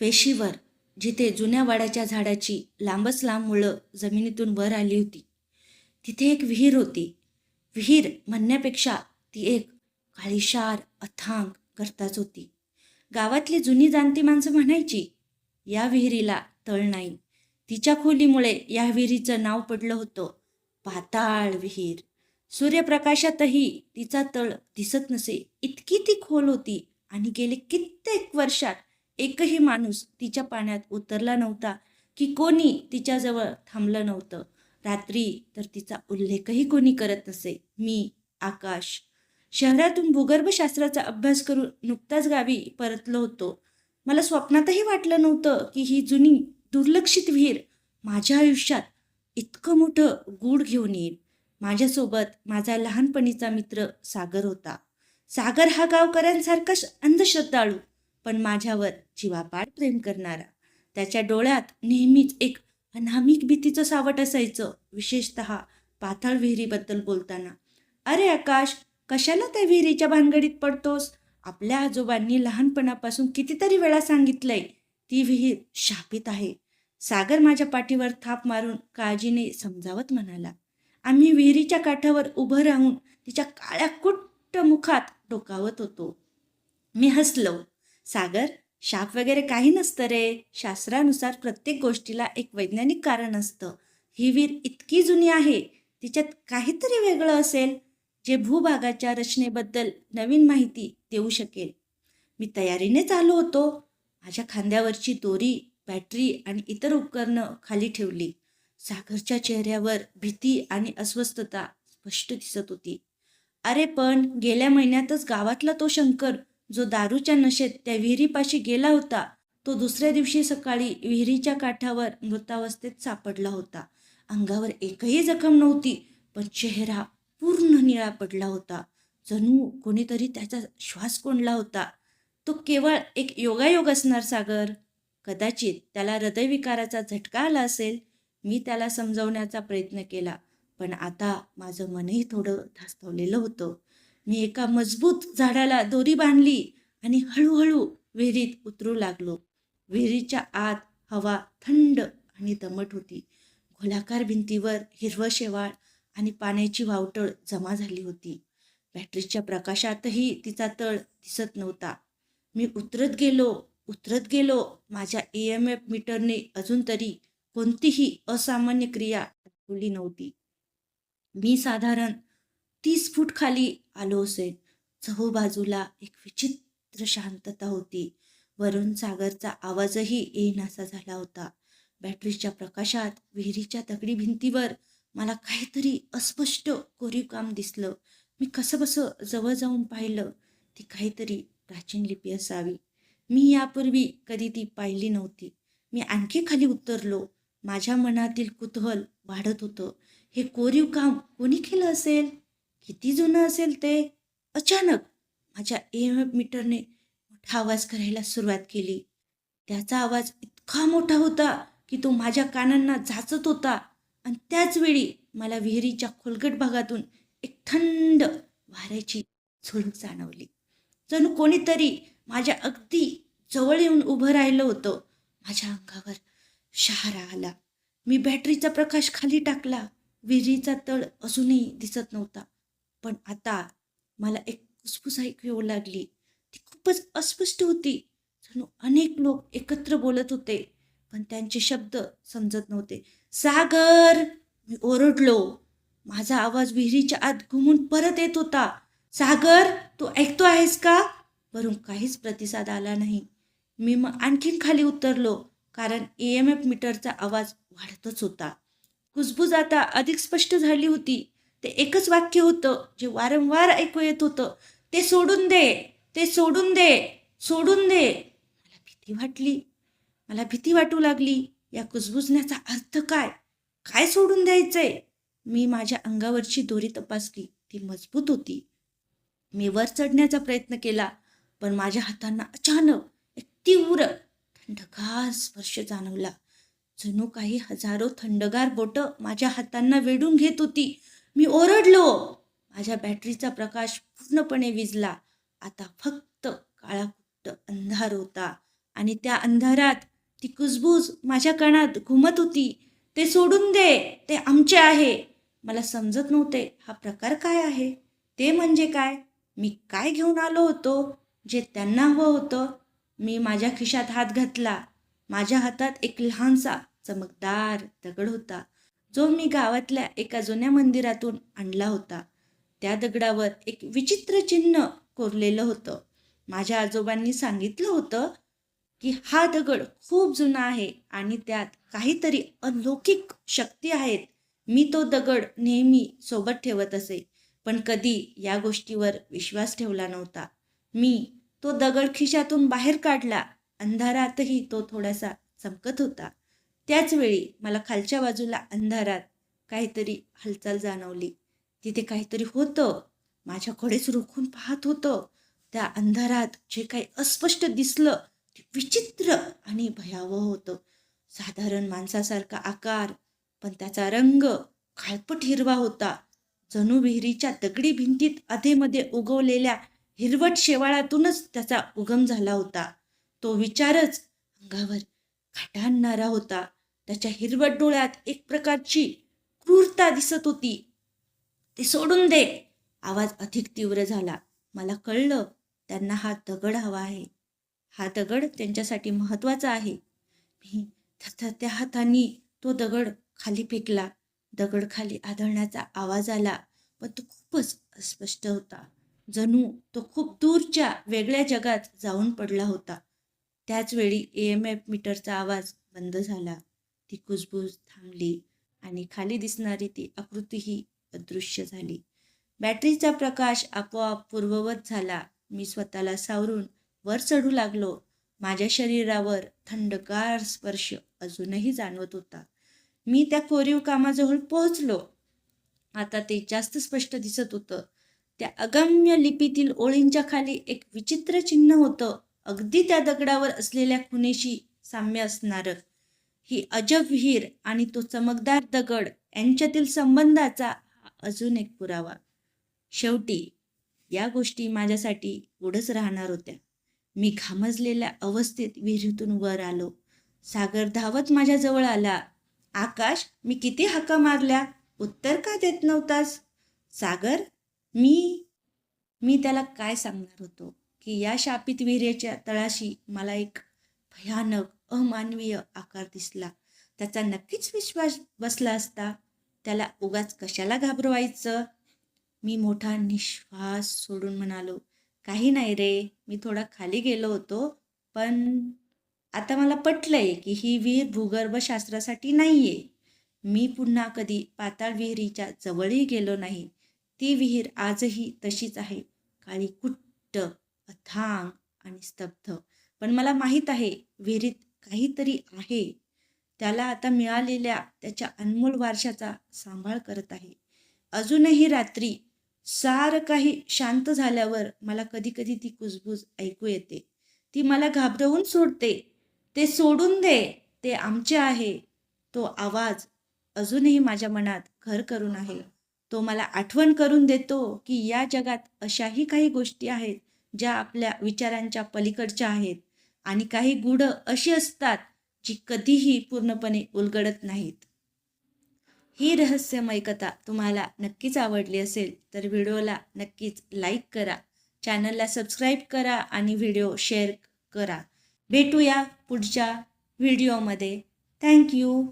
पेशीवर जिथे जुन्या वाड्याच्या झाडाची लांबच लांब मुळं जमिनीतून वर आली होती. तिथे एक विहीर होती. विहीर म्हणण्यापेक्षा ती एक काळीशार अथांग गर्ताच होती. गावातली जुनी जाणती माणसं म्हणायची या विहिरीला तळ नाही. तिच्या खोलीमुळे या विहिरीचं नाव पडलं होतं पाताळ विहीर. सूर्यप्रकाशातही तिचा तळ दिसत नसे. इतकी ती खोल होती आणि गेले कित्येक वर्षात एकही माणूस तिच्या पाण्यात उतरला नव्हता की कोणी तिच्याजवळ थांबलं नव्हतं. रात्री तर तिचा उल्लेखही कोणी करत नसे. मी आकाश. शहरातून भूगर्भशास्त्राचा अभ्यास करून नुकताच गावी परतलो होतो. मला स्वप्नातही वाटलं नव्हतं की ही जुनी दुर्लक्षित विहीर माझ्या आयुष्यात इतकं मोठं गूढ घेऊन येईल. माझ्यासोबत माझा लहानपणीचा मित्र सागर होता. सागर हा गावकऱ्यांसारखा अंधश्रद्धाळू पण माझ्यावर जीवापाड प्रेम करणारा. त्याच्या डोळ्यात नेहमीच एक अनामिक भीतीचं सावट असायचं विशेषत पाताळ विहिरीबद्दल बोलताना. अरे आकाश कशाला त्या विहिरीच्या भानगडीत पडतोस? आपल्या आजोबांनी लहानपणापासून कितीतरी वेळा सांगितलंय ती विहीर शापित आहे. सागर माझ्या पाठीवर थाप मारून काळजीने समजावत म्हणाला. आम्ही विहिरीच्या काठावर उभं राहून तिच्या काळ्या कुट्ट मुखात डोकावत होतो. मी हसलो. सागर शाप वगैरे काही नसतं रे. शास्त्रानुसार प्रत्येक गोष्टीला एक वैज्ञानिक कारण असतं. ही विहीर इतकी जुनी आहे तिच्यात काहीतरी वेगळं असेल जे भूभागाच्या रचनेबद्दल नवीन माहिती देऊ शकेल. मी तयारीनेच आलो होतो. माझ्या खांद्यावरची दोरी बॅटरी आणि इतर उपकरणं खाली ठेवली. सागरच्या चेहऱ्यावर भीती आणि अस्वस्थता स्पष्ट दिसत होती. अरे पण गेल्या महिन्यातच गावातला तो शंकर जो दारूच्या नशेत त्या विहिरीपाशी गेला होता तो दुसऱ्या दिवशी सकाळी विहिरीच्या काठावर मृतावस्थेत सापडला होता. अंगावर एकही जखम नव्हती पण चेहरा पूर्ण निळा पडला होता. जणू कोणीतरी त्याचा श्वास कोंडला होता. तो केवळ एक योगायोग असणार सागर. कदाचित त्याला हृदयविकाराचा झटका आला असेल. मी त्याला समजवण्याचा प्रयत्न केला पण आता माझं मनही थोडं धास्तवलेलं होतं. मी एका मजबूत झाडाला दोरी बांधली आणि हळूहळू विहिरीत उतरू लागलो. विहिरीच्या आत हवा थंड आणि दमट होती. गोलाकार भिंतीवर हिरवं शेवाळ आणि पाण्याची वावटळ जमा झाली होती. बॅटरीच्या प्रकाशातही तिचा तळ दिसत नव्हता. मी उतरत गेलो उतरत गेलो. माझ्या ए एम एफ मीटरने अजून तरी कोणतीही असामान्य क्रिया दाखवली नव्हती. मी साधारण तीस फूट खाली आलो असेल. चहूबाजूला एक विचित्र शांतता होती. वरून सागरचा आवाजही येईनासा झाला होता. बॅटरीच्या प्रकाशात विहिरीच्या दगडी भिंतीवर मला काहीतरी अस्पष्ट कोरीव काम दिसलं. मी कसं बसं जवळ जाऊन पाहिलं ती काहीतरी प्राचीन लिपी असावी. मी यापूर्वी कधी ती पाहिली नव्हती. मी आणखी खाली उतरलो. माझ्या मनातील कुतूहल वाढत होतं. हे कोरीव काम कोणी केलं असेल? किती जुनं असेल ते? अचानक माझ्या एम एफ मीटरने मोठा आवाज करायला सुरुवात केली. त्याचा आवाज इतका मोठा होता की तो माझ्या कानांना झाचत होता. आणि त्याचवेळी मला विहिरीच्या खोलगट भागातून एक थंड वाऱ्याची झुळूक जाणवली. जणू कोणीतरी माझ्या अगदी जवळ येऊन उभं राहिलं होतं. माझ्या अंगावर शहारा आला. मी बॅटरीचा प्रकाश खाली टाकला. विहिरीचा तळ अजूनही दिसत नव्हता. पण आता मला एक फुसफुस ऐकू येऊ लागली. ती खूपच अस्पष्ट होती. जणू अनेक लोक एकत्र बोलत होते पण त्यांचे शब्द समजत नव्हते. सागर! मी ओरडलो. माझा आवाज विहिरीच्या आत घुमून परत येत होता. सागर तू ऐकतो आहेस का? वरून काहीच प्रतिसाद आला नाही. मी मग आणखीन खाली उतरलो कारण ए एम एफ मीटरचा आवाज वाढतच होता. कुजबूज आता अधिक स्पष्ट झाली होती. ते एकच वाक्य होतं जे वारंवार ऐकू येत होतं. ते सोडून दे ते सोडून दे सोडून दे. मला भीती वाटली. मला भीती वाटू लागली. या कुजबुजण्याचा अर्थ काय? काय सोडून द्यायचंय? मी माझ्या अंगावरची दोरी तपासली. ती मजबूत होती. मी वर चढण्याचा प्रयत्न केला पण माझ्या हातांना अचानक एक तीव्र थंडगार स्पर्श जाणवला. जणू काही हजारो थंडगार बोटं माझ्या हातांना वेढून घेत होती. मी ओरडलो. माझ्या बॅटरीचा प्रकाश पूर्णपणे विजला. आता फक्त काळाकुट्ट अंधार होता आणि त्या अंधारात ती कुजबूज माझ्या कानात घुमत होती. ते सोडून दे ते आमचे आहे. मला समजत नव्हते हा प्रकार काय आहे. ते म्हणजे काय? मी काय घेऊन आलो होतो? जे त्यांना हवं होतं. मी माझ्या खिशात हात घातला. माझ्या हातात एक लहानसा चमकदार दगड होता. जो मी गावातल्या एका जुन्या मंदिरातून आणला होता त्या दगडावर एक विचित्र चिन्ह कोरलेलं होतं. माझ्या आजोबांनी सांगितलं होतं की हा दगड खूप जुना आहे आणि त्यात काहीतरी अलौकिक शक्ती आहेत. मी तो दगड नेहमी सोबत ठेवत असे पण कधी या गोष्टीवर विश्वास ठेवला नव्हता. मी तो दगड खिशातून बाहेर काढला. अंधारातही तो थोडासा चमकत होता. त्याचवेळी मला खालच्या बाजूला अंधारात काहीतरी हालचाल जाणवली. तिथे काहीतरी होतं. माझ्याकडेच रोखून पाहत होतं. त्या अंधारात जे काही अस्पष्ट दिसलं ते विचित्र आणि भयावह होतं. साधारण माणसासारखा आकार पण त्याचा रंग खालपट हिरवा होता. जणू विहिरीच्या दगडी भिंतीत अधेमध्ये उगवलेल्या हिरवट शेवाळातूनच त्याचा उगम झाला होता. तो विचारच अंगावर काटा आणणारा होता. त्याच्या हिरवट डोळ्यात एक प्रकारची क्रूरता दिसत होती. ते सोडून दे. आवाज अधिक तीव्र झाला. मला कळलं त्यांना हा दगड हवा आहे. हा दगड त्यांच्यासाठी महत्त्वाचा आहे. मी त्या हातांनी तो दगड खाली फेकला. दगड खाली आदळण्याचा आवाज आला पण तो खूपच अस्पष्ट होता. जणू तो खूप दूरच्या वेगळ्या जगात जाऊन पडला होता. त्याचवेळी ए एम एफ मीटरचा आवाज बंद झाला. ती कुजबूज थांबली आणि खाली दिसणारी ती आकृतीही अदृश्य झाली. बॅटरीचा प्रकाश आपोआप पूर्ववत झाला. मी स्वतःला सावरून वर चढू लागलो. माझ्या शरीरावर थंडगार स्पर्श अजूनही जाणवत होता. मी त्या कोरीव कामाजवळ पोहोचलो. आता ते जास्त स्पष्ट दिसत होतं. त्या अगम्य लिपीतील ओळींच्या खाली एक विचित्र चिन्ह होतं. अगदी त्या दगडावर असलेल्या खुनेशी साम्य असणारं. ही अजब विहीर आणि तो चमकदार दगड यांच्यातील संबंधाचा अजून एक पुरावा. शेवटी या गोष्टी माझ्यासाठी पुढंच राहणार होत्या. मी घामजलेल्या अवस्थेत विहिरीतून वर आलो. सागर धावत माझ्याजवळ आला. आकाश मी किती हाका मारल्या? उत्तर का देत नव्हतास? सागर मी मी त्याला काय सांगणार होतो? की या शापित विहिरेच्या तळाशी मला एक भयानक अमानवीय आकार दिसला. त्याचा नक्कीच विश्वास बसला असता. त्याला उगाच कशाला घाबरवायचं? मी मोठा निश्वास सोडून म्हणालो काही नाही रे मी थोडा खाली गेलो होतो पण आता मला पटलंय की ही विहीर भूगर्भशास्त्रासाठी नाहीये. मी पुन्हा कधी पाताळ विहिरीच्या जवळही गेलो नाही. ती विहीर आजही तशीच आहे. काळी कुट्ट अथांग आणि स्तब्ध. पण मला माहीत आहे विहिरीत काहीतरी आहे. त्याला आता मिळालेल्या त्याच्या अनमोल वारशाचा सांभाळ करत आहे. अजूनही रात्री सारं काही शांत झाल्यावर मला कधी कधी ती कुजबूज ऐकू येते. ती मला घाबरवून सोडते. ते सोडून दे. ते आमचे आहे. तो आवाज अजूनही माझ्या मनात घर करून आहे. तो मला आठवण करून देतो की या जगात अशाही काही गोष्टी आहेत ज्या आपल्या विचारांच्या पलीकडच्या आहेत. आणि काही गुढ अशी असतात जी कधीही पूर्णपणे उलगडत नाहीत. ही रहस्यमय कथा तुम्हाला नक्कीच आवडली असेल तर व्हिडिओला नक्कीच लाईक करा चॅनलला सबस्क्राईब करा आणि व्हिडिओ शेअर करा. भेटूया पुढच्या व्हिडिओमध्ये. थँक्यू